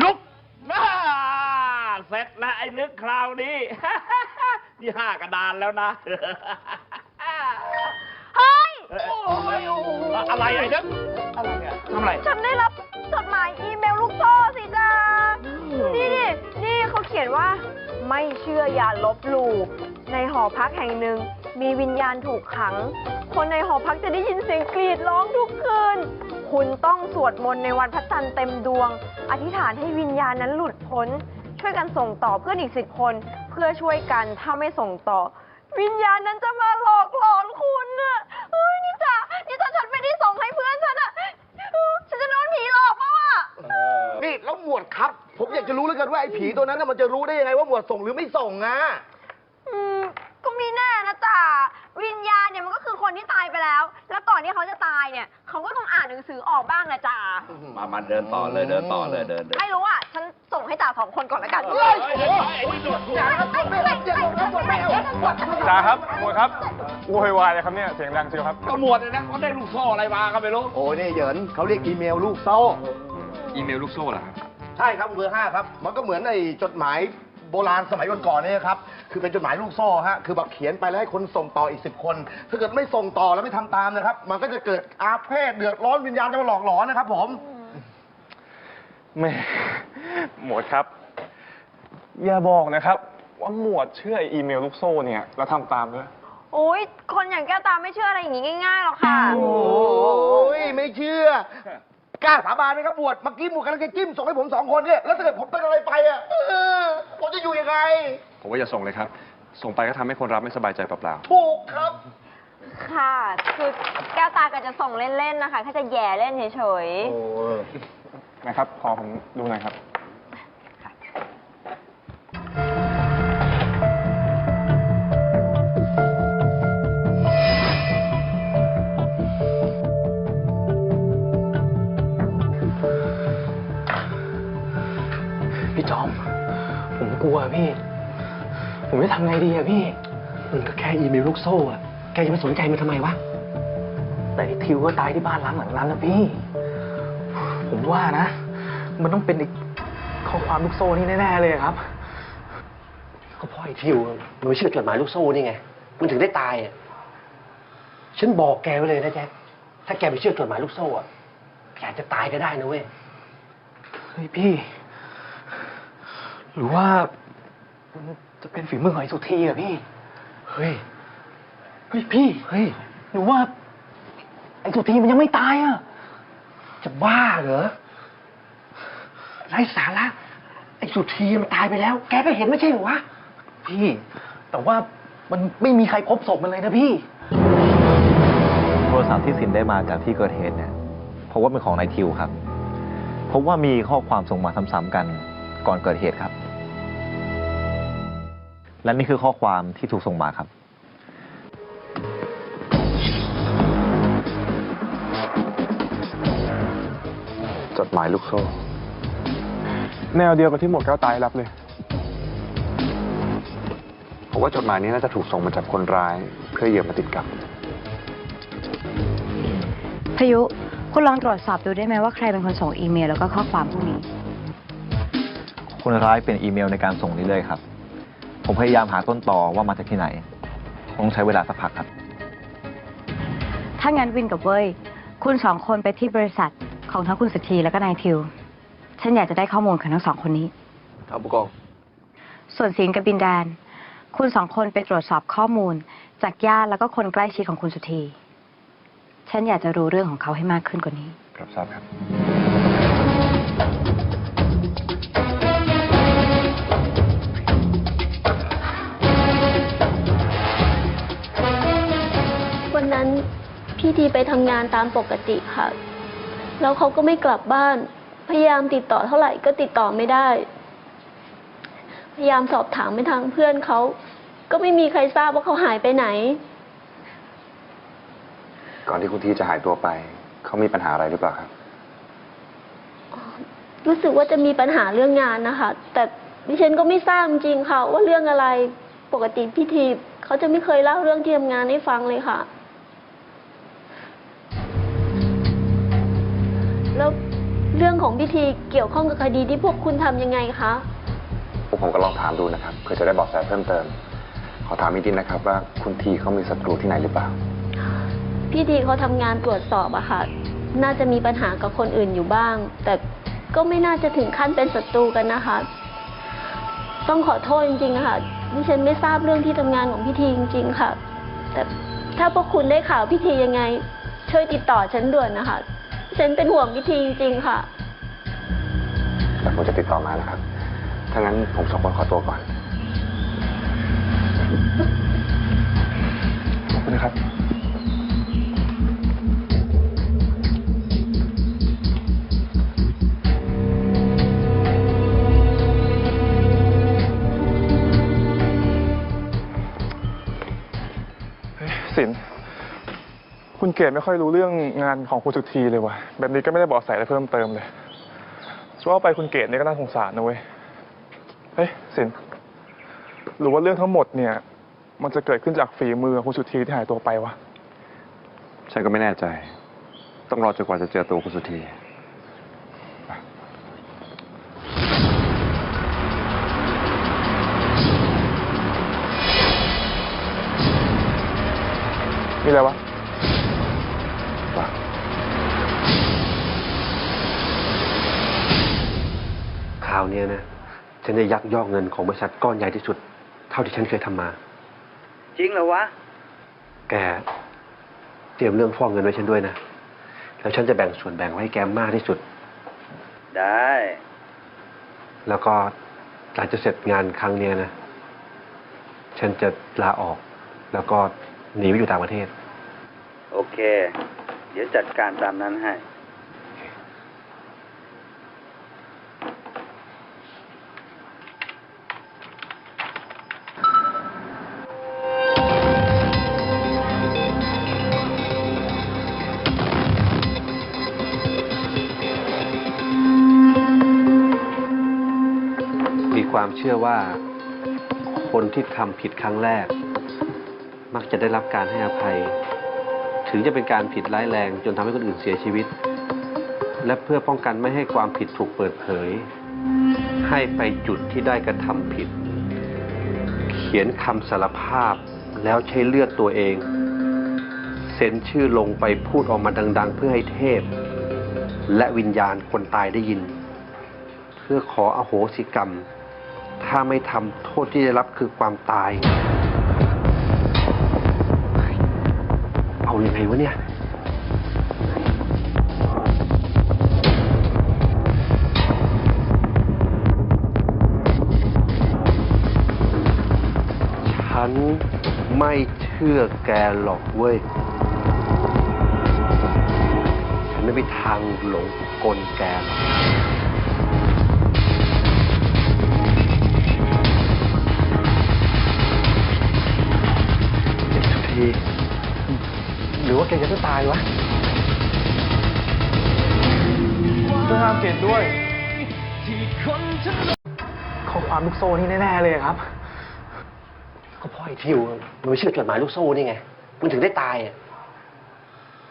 ลุกน่าเสร็จแล้วไอ้นึกคราวนี้นี่ห้ากระดานแล้วนะ เฮ้ยเอ้ยอะไรไอ้นึกอะไรอะทำอะไร ฉันได้รับจดหมายอีเมลลูกโซ่สิจ้านี่ดินี่เขาเขียนว่า ไม่เชื่ออย่าลบหลู่ในหอพักแห่งหนึ่ง มีวิญญาณถูกขัง คนในหอพักจะได้ยินเสียงกรีดร้องทุกคืน คุณต้องสวดมนต์ในวันพระจันทร์เต็มดวง อธิษฐานให้วิญญาณนั้นหลุดพ้น ช่วยกันส่งต่อเพื่อนอีกสิบคน เพื่อช่วยกันถ้าไม่ส่งต่อ วิญญาณนั้นจะมาหลอกหลอนคุณน่ะเฮ้ยนี่จ้ะนี่ถ้าฉันไม่ได้ส่งให้เพื่อนฉันอะเออฉันจะโดนผีหลอกเปล่าอะนี่แล้วหมวดครับ ผมอยากจะรู้เหลือเกินว่าไอ้ผีตัวนั้นน่ะมันจะรู้ได้ยังไงว่าหมวดส่งหรือไม่ส่งอะ อืมก็ มีแน่นะจ๊ะวิญญาณเนี่ยมันก็คือคนที่ตายไปแล้ว แล้วก่อนที่เขาจะตายเนี่ยเขาก็ต้องอ่านหนังสือออกบ้างนะจ๊ะมามาเดินต่อเลยเดินต่อเลยเดินเดินไม่รู้อะฉันส่งให้จ่าสองคนก่อนละกันเฮ้ยเฮ้ยไอ้นี่โดดหัวจ่าครับหมวดครับโวยวายเลยครับเนี่ยเสียงดังเชียวครับก็หมวดเลยนะเขาได้ลูกโซ่อะไรมาก็ไม่รู้โอ้นี่เหยินเขาเรียกอีเมลลูกโซ่ อีเมลลูกโซ่เหรอครับ ใช่ครับเบอร์ห้าครับ มันก็เหมือนไอ้จดหมายโบราณสมัยก่อนๆเนี่ยครับ คือเป็นจดหมายลูกโซ่ฮะคือแบบเขียนไปแล้วให้คนส่งต่ออีกสิบคน ถ้าเกิดไม่ส่งต่อแล้วไม่ทำตามนะครับ มันก็จะเกิดอาเพศเดือดร้อนวิญญาณจะมาหลอกหลอนนะครับ ผมแม่หมวดครับ อย่าบอกนะครับ ว่าหมวดเชื่อไอ้อีเมลลูกโซ่เนี่ยแล้วทำตามด้วย โอ้ยคนอย่างแก้วตาไม่เชื่ออะไรอย่างงี้ง่ายๆหรอกค่ะ โอ้ยไม่เชื่อ กล้าสาบานไหมครับบวชเมื่อกี้หมวดกำลังจะจิ้มส่งให้ผมสองคนเนี่ยแล้วถ้าเกิดผมเป็นอะไรไปอะเออผมจะอยู่ยังไง ผมว่าอย่าส่งเลยครับ ส่งไปก็ทำให้คนรับไม่สบายใจเปล่าถูกครับ ค่ะ คือแก้วตาก็จะส่งเล่นๆนะคะแค่จะแย่เล่นเฉยๆ ๆนะครับ ขอผมดูหน่อยครับ ผมกลัวพี่ ผมจะทำไงดีอะพี่ มันก็แค่อีเมลลูกโซ่อะแกจะไปสนใจมันทำไมวะ แต่ไอ้ทิวก็ตายที่บ้านหลังหลังนั้นนะพี่ ผมว่านะ มันต้องเป็นไอ้ข้อความลูกโซ่นี่แน่ๆเลยอะครับ ก็เพราะไอ้ทิวมันไม่เชื่อจดหมายลูกโซ่นี่ไง มันถึงได้ตายอะฉันบอกแกไว้เลยนะแจ๊คถ้าแกไปเชื่อจดหมายลูกโซ่อะแกอาจจะตายก็ได้นะเว้ย เฮ้ยพี่ หรือว่า มันจะเป็นฝีมือของไอ้สุธีอะพี่ เฮ้ย เฮ้ยพี่ เฮ้ยหรือว่า ไอ้สุธีมันยังไม่ตายอะจะบ้าเหรอไร้สาระ ไอ้สุธีมันตายไปแล้ว แกก็เห็นไม่ใช่เหรอวะ พี่ แต่ว่ามันไม่มีใครพบศพมันเลยนะพี่ โทรศัพท์ที่สินได้มาจากที่เกิดเหตุเนี่ย เพราะว่าเป็นของนายทิวครับพบว่ามีข้อความส่งมาซ้ำๆกันก่อนเกิดเหตุครับ และนี่คือข้อความที่ถูกส่งมาครับ จดหมายลูกโซ่ แนวเดียวกับที่หมวดแก้วตายรับเลย ผมว่าจดหมายนี้น่าจะถูกส่งมาจากคนร้าย เพื่อเหยื่อมาติดกับพายุ คุณลองตรวจสอบดูได้ไหมว่าใครเป็นคนส่งอีเมลแล้วก็ข้อความพวกนี้ คนร้ายเป็นอีเมลในการส่งนี้เลยครับ ผมพยายามหาต้นตอว่ามาจากที่ไหน คงใช้เวลาสักพักครับ ถ้างั้นวินกับเว้ย คุณสองคนไปที่บริษัทของทั้งคุณสุธีแล้วก็นายทิว ฉันอยากจะได้ข้อมูลของทั้งสองคนนี้ ครับผู้กอง ส่วนสิงห์กับบินแดน คุณสองคนไปตรวจสอบข้อมูล จากญาติแล้วก็คนใกล้ชิดของคุณสุธี ฉันอยากจะรู้เรื่องของเขาให้มากขึ้นกว่านี้ ครับทราบครับ ทีไปทำงานตามปกติค่ะ แล้วเขาก็ไม่กลับบ้าน พยายามติดต่อเท่าไหร่ก็ติดต่อไม่ได้ พยายามสอบถามไปทางเพื่อนเขา ก็ไม่มีใครทราบว่าเขาหายไปไหน ก่อนที่คุณทีจะหายตัวไป เขามีปัญหาอะไรหรือเปล่าครับ รู้สึกว่าจะมีปัญหาเรื่องงานนะคะ แต่ดิฉันก็ไม่ทราบจริงๆค่ะ ว่าเรื่องอะไร ปกติพี่ทีเขาจะไม่เคยเล่าเรื่องที่ทำงานให้ฟังเลยค่ะ แล้วเรื่องของพิธีเกี่ยวข้องกับคดีที่พวกคุณทำยังไงคะพวกผมก็ลองถามดูนะครับเพื่อจะได้เบอกแสเพิ่มเติม ขอถามอีกนิดนะครับ ว่าคุณทีเขามีศัตรูที่ไหนหรือเปล่า พี่ทีเขาทำงานตรวจสอบอะค่ะ น่าจะมีปัญหากับคนอื่นอยู่บ้าง แต่ก็ไม่น่าจะถึงขั้นเป็นศัตรูกันนะคะ ต้องขอโทษจริงๆนะคะดิฉันไม่ทราบเรื่องที่ทำงานของพี่ทีจริง ๆ ค่ะ แต่ถ้าพวกคุณได้ข่าวพี่ทียังไง ช่วยติดต่อฉันด่วนนะคะ ฉันเป็นห่วงพี่ทีจริงๆค่ะแต่ผมจะติดต่อมานะครับถ้างั้นผมสองคนขอตัวก่อน เกดไม่ค่อยรู้เรื่องงานของคุณสุธีเลยว่ะ แบบนี้ก็ไม่ได้บอกใส่อะไรเพิ่มเติมเลยช่ว่าไปคุณเกดเนี่ยก็น่าสงสารนะเว้ย เฮ้ยสิน หรือว่าเรื่องทั้งหมดเนี่ย มันจะเกิดขึ้นจากฝีมือของคุณสุธีที่หายตัวไปวะ ฉันก็ไม่แน่ใจ ต้องรอจนกว่าจะเจอตัวคุณสุธี มีอะไรวะ ราวเนี้ยนะ ฉันจะยักยอกเงินของบริษัทก้อนใหญ่ที่สุด เท่าที่ฉันเคยทำมา จริงเหรอวะ แกเตรียมเรื่องฟอกเงินไว้ฉันด้วยนะ แล้วฉันจะแบ่งส่วนแบ่งไว้ให้แกมากที่สุด ได้ แล้วก็หลังจากเสร็จงานครั้งเนี้ยนะ ฉันจะลาออก แล้วก็หนีไปอยู่ต่างประเทศ โอเค เดี๋ยวจัดการตามนั้นให้ เชื่อว่า คนที่ทำผิดครั้งแรก มักจะได้รับการให้อภัย ถึงจะเป็นการผิดร้ายแรง จนทำให้คนอื่นเสียชีวิต และเพื่อป้องกันไม่ให้ความผิดถูกเปิดเผย ให้ไปจุดที่ได้กระทำผิด เขียนคำสารภาพแล้วใช้เลือดตัวเองเซ็นชื่อลงไปพูดออกมาดัง ๆ เพื่อให้เทพ และวิญญาณคนตายได้ยิน เพื่อขออโหสิกรรม ถ้าไม่ทำโทษที่ได้รับคือความตาย เอาอยัางไงวะเนี่ย ฉันไม่เชื่อแกหรอกเว้ย ฉันไม่มีทางหลงกลแกหรอก แกจะต้องตายวะต้องห้ามเกดด้วย ข้อความลูกโซ่นี่แน่ ๆ เลยครับ ก็เพ่อไอ้ทิวมันไม่เชื่อจดหมายลูกโซ่นี่ไง มันถึงได้ตายอะ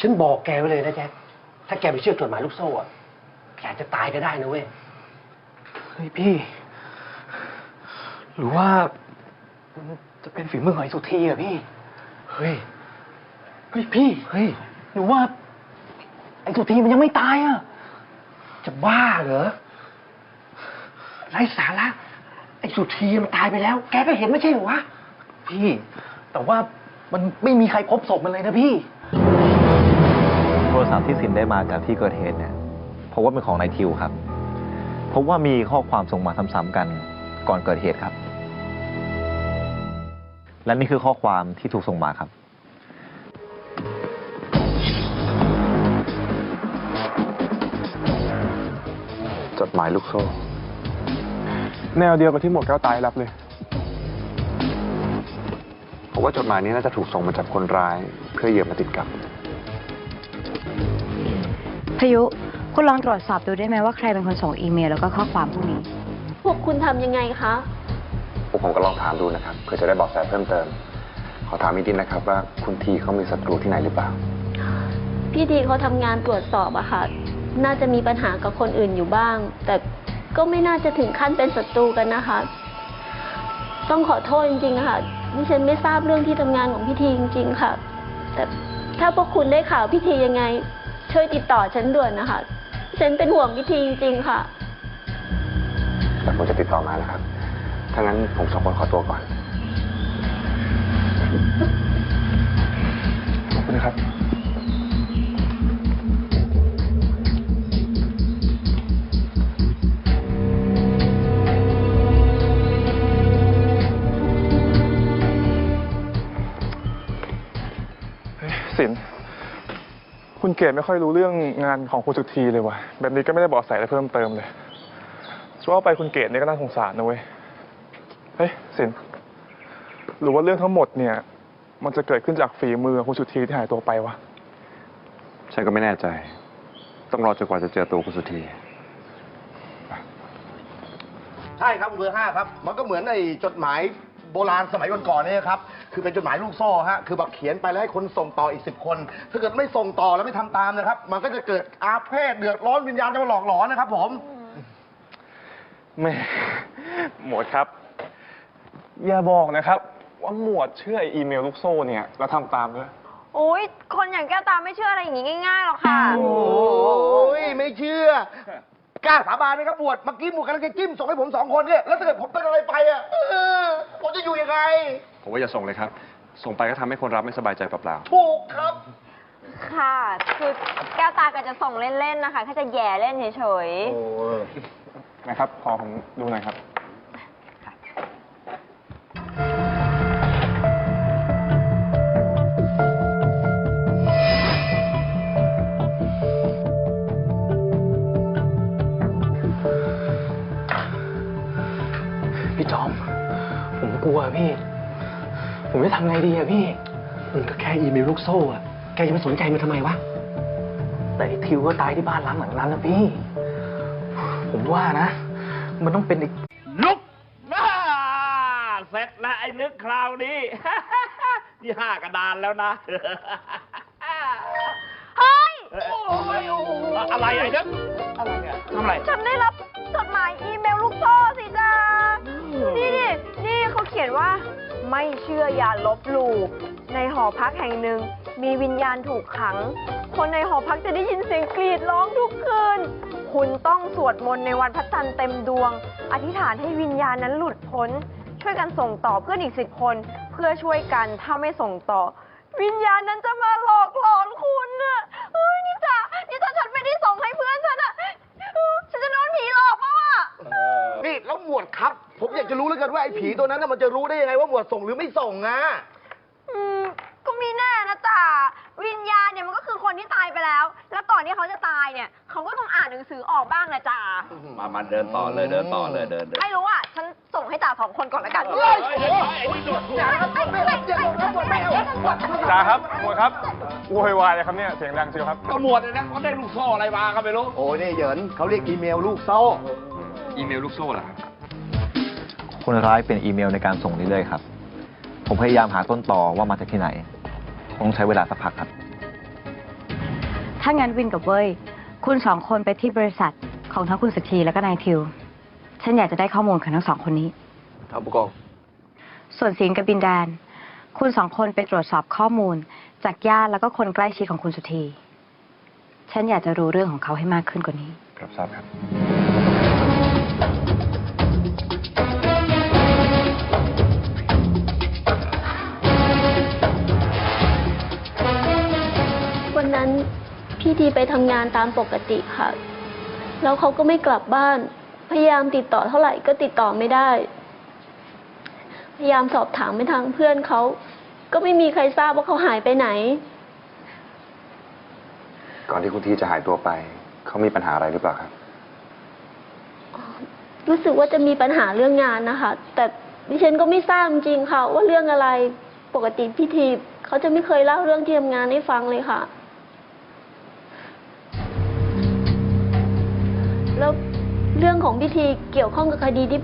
ฉันบอกแกไว้เลยนะแจ๊คถ้าแกไปเชื่อจดหมายลูกโซ่อะ แกอาจจะตายก็ได้นะเว้ย เฮ้ยพี่ หรือว่ามันจะเป็นฝีมือของไอ้สุธีอะพี่ เฮ้ยเฮ้ยพี่ เฮ้ยหรือว่า ไอ้สุธีมันยังไม่ตายอะจะบ้าเหรอ ไร้สาระ ไอ้สุธีมันตายไปแล้ว แกก็เห็นไม่ใช่เหรอวะ พี่ แต่ว่ามันไม่มีใครพบศพมันเลยนะพี่ โทรศัพท์ที่สินได้มาจากที่เกิดเหตุเนี่ยเพราะว่าเป็นของนายทิวครับ เพราะว่ามีข้อความส่งมาซ้ำๆกันก่อนเกิดเหตุครับ และนี่คือข้อความที่ถูกส่งมาครับ หมายลูกโซ่ แนวเดียวกับที่หมวดแก้วตายรับเลย ผมว่าจดหมายนี้น่าจะถูกส่งมาจากคนร้าย เพื่อเหยื่อมาติดกับ พายุคุณลองตรวจสอบดูได้ไหมว่าใครเป็นคนส่งอีเมลแล้วก็ข้อความพวกนี้ พวกคุณทำยังไงคะ พวกผมก็ลองถามดูนะครับเพื่อจะได้เบอกแสเพิ่มเติม ขอถามอีกนิดนะครับว่าคุณทีเขามีศัตรูที่ไหนหรือเปล่า พี่ทีเขาทำงานตรวจสอบอะค่ะ น่าจะมีปัญหากับคนอื่นอยู่บ้าง แต่ก็ไม่น่าจะถึงขั้นเป็นศัตรูกันนะคะ ต้องขอโทษจริงๆค่ะดิฉันไม่ทราบเรื่องที่ทำงานของพิธีจริง ๆ ค่ะ แต่ถ้าพวกคุณได้ข่าวพิธียังไง ช่วยติดต่อฉันด่วนนะคะฉันเป็นห่วงพิธีจริง ๆ ค่ะแต่ผมจะติดต่อมานะครับ ถ้างั้นผมสองคนขอตัวก่อนขอบคุณนะครับ สิน คุณเกดไม่ค่อยรู้เรื่องงานของคุณสุธีเลยว่ะ แบบนี้ก็ไม่ได้บอกใส่อะไรเพิ่มเติมเลยช่วยเอาไปคุณเกดเนี่ยก็น่าสงสารนะเว้ย เฮ้ยสิน หรือว่าเรื่องทั้งหมดเนี่ย มันจะเกิดขึ้นจากฝีมือของคุณสุธีที่หายตัวไปวะ ฉันก็ไม่แน่ใจ ต้องรอจนกว่าจะเจอตัวคุณสุธี ใช่ครับเบอร์ห้าครับ มันก็เหมือนไอ้จดหมายโบราณสมัยก่อนๆเนี่ยครับ คือเป็นจดหมายลูกโซ่ฮะคือแบบเขียนไปแล้วให้คนส่งต่ออีกสิบคน ถ้าเกิดไม่ส่งต่อแล้วไม่ทำตามนะครับ มันก็จะเกิดอาเพศเดือดร้อนวิญญาณจะมาหลอกหลอนนะครับ ผมแม่ หมวดครับ อย่าบอกนะครับ ว่าหมวดเชื่อไอ้อีเมลลูกโซ่เนี่ย แล้วทำตามด้วย โอ้ยคนอย่างแก้วตาไม่เชื่ออะไรอย่างงี้ง่ายๆหรอกค่ะ โอ้ยไม่เชื่อกล้าสาบานไหมครับบวชเมื่อกี้หมวดกำลังจะจิ้มส่งให้ผมสองคนเนี่ยแล้วถ้าเกิดผมเป็นอะไรไปอะเออผมจะอยู่ยังไง ผมว่าอย่าส่งเลยครับ ส่งไปก็ทำให้คนรับไม่สบายใจเปล่าถูกครับ ค่ะ คือแก้วตาก็จะส่งเล่นๆนะคะแค่จะแย่เล่นเฉยๆนะครับขอผมดูหน่อยครับ พี่จอม ผมกลัวพี่ ผมจะทำไงดีอะพี่ มันก็แค่อีเมลลูกโซ่อะแกจะไปสนใจมันทำไมวะ แต่ไอ้ทิวก็ตายที่บ้านหลังหลังนั้นนะพี่ ผมว่านะ มันต้องเป็นอีกลุกน่าเสร็จแล้วไอ้นึกคราวนี้นี่ห้ากระดานแล้วนะ เฮ้ยอะไรไอ้นึกอะไรเนี่ยทำอะไร ฉันได้รับจดหมายอีเมลลูกโซ่สิจ้านี่ดินี่เขาเขียนว่า ไม่เชื่ออย่าลบหลู่ในหอพักแห่งหนึ่ง มีวิญญาณถูกขัง คนในหอพักจะได้ยินเสียงกรีดร้องทุกคืน คุณต้องสวดมนต์ในวันพระจันทร์เต็มดวง อธิษฐานให้วิญญาณนั้นหลุดพ้น ช่วยกันส่งต่อเพื่อนอีกสิบคน เพื่อช่วยกันถ้าไม่ส่งต่อ วิญญาณนั้นจะมาหลอกหลอนคุณน่ะ ครับ ผมอยากจะรู้เหลือเกินว่าไอ้ผีตัวนั้นน่ะมันจะรู้ได้ยังไงว่าหมวดส่งหรือไม่ส่งอะ อืมก็มีแน่นะจ๊ะวิญญาณเนี่ยมันก็คือคนที่ตายไปแล้ว แล้วก่อนที่เขาจะตายเนี่ยเขาก็ต้องอ่านหนังสือออกบ้างนะจ๊ะมามาเดินต่อเลยเดินต่อเลยเดินเดินไม่รู้อะฉันส่งให้จ่าสองคนก่อนละกันเฮ้ยเฮ้ยไอ้นี่โดดหัวจ้าครับหมวดครับโวยวายเลยครับเนี่ยเสียงดังเชียวครับ ก็หมวดเลยนะเขาได้ลูกโซ่อะไรมาก็ไม่รู้โอ้ยนี่เหยินเขาเรียกอีเมลลูกโซ่ๆอีเมลลูกโซ่เหรอ ครับคนร้ายเป็นอีเมลในการส่งเรื่อยๆครับ ผมพยายามหาต้นตอว่ามาจากที่ไหน คงใช้เวลาสักพักครับ ถ้างั้นวินกับเว้ย คุณสองคนไปที่บริษัทของทั้งคุณสถีแล้วก็นายทิว ฉันอยากจะได้ข้อมูลของทั้งสองคนนี้ ครับผู้กอง ส่วนสินกับบินแดน คุณสองคนไปตรวจสอบข้อมูล จากญาติแล้วก็คนใกล้ชิดของคุณสุธี ฉันอยากจะรู้เรื่องของเขาให้มากขึ้นกว่านี้ ครับทราบครับ พี่ดีไปทำงานตามปกติค่ะ แล้วเขาก็ไม่กลับบ้าน พยายามติดต่อเท่าไหร่ก็ติดต่อไม่ได้ พยายามสอบถามไปทางเพื่อนเขา ก็ไม่มีใครทราบว่าเขาหายไปไหน ก่อนที่คุณทีจะหายตัวไป เขามีปัญหาอะไรหรือเปล่าครับ รู้สึกว่าจะมีปัญหาเรื่องงานนะคะ แต่ดิฉันก็ไม่ทราบจริงๆค่ะ ว่าเรื่องอะไร ปกติพี่ทีเขาจะไม่เคยเล่าเรื่องที่ทำงานให้ฟังเลยค่ะ แล้วเรื่องของพิธีเกี่ยวข้องกับคดีที่